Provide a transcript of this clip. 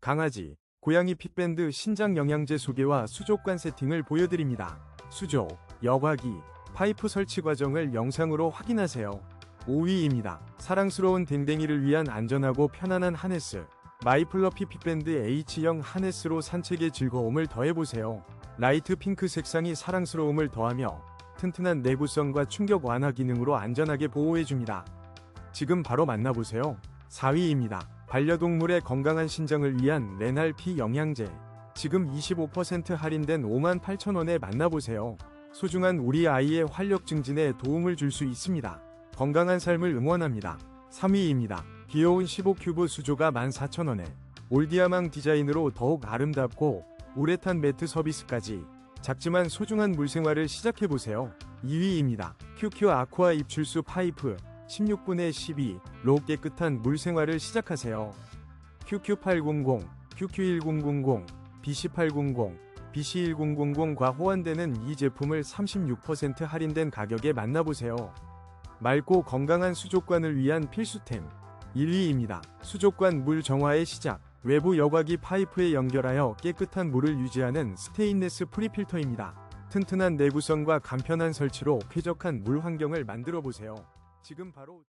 강아지, 고양이 핏밴드 신장 영양제 소개와 수족관 세팅을 보여드립니다. 수조, 여과기, 파이프 설치 과정을 영상으로 확인하세요. 5위입니다. 사랑스러운 댕댕이를 위한 안전하고 편안한 하네스. 마이플러피 핏밴드 H형 하네스로 산책의 즐거움을 더해보세요. 라이트 핑크 색상이 사랑스러움을 더하며 튼튼한 내구성과 충격 완화 기능으로 안전하게 보호해줍니다. 지금 바로 만나보세요. 4위입니다. 반려동물의 건강한 신장을 위한 레날피 영양제. 지금 25% 할인된 58,000원에 만나보세요. 소중한 우리 아이의 활력 증진에 도움을 줄 수 있습니다. 건강한 삶을 응원합니다. 3위입니다. 귀여운 15큐브 수조가 14,000원에 올디아망 디자인으로 더욱 아름답고 우레탄 매트 서비스까지 작지만 소중한 물생활을 시작해보세요. 2위입니다. QQ 아쿠아 입출수 파이프 16분의 12로 깨끗한 물 생활을 시작하세요. QQ800, QQ1000, BC800, BC1000과 호환되는 이 제품을 36% 할인된 가격에 만나보세요. 맑고 건강한 수족관을 위한 필수템 1위입니다. 수족관 물 정화의 시작 외부 여과기 파이프에 연결하여 깨끗한 물을 유지하는 스테인레스 프리필터입니다. 튼튼한 내구성과 간편한 설치로 쾌적한 물 환경을 만들어 보세요. 지금 바로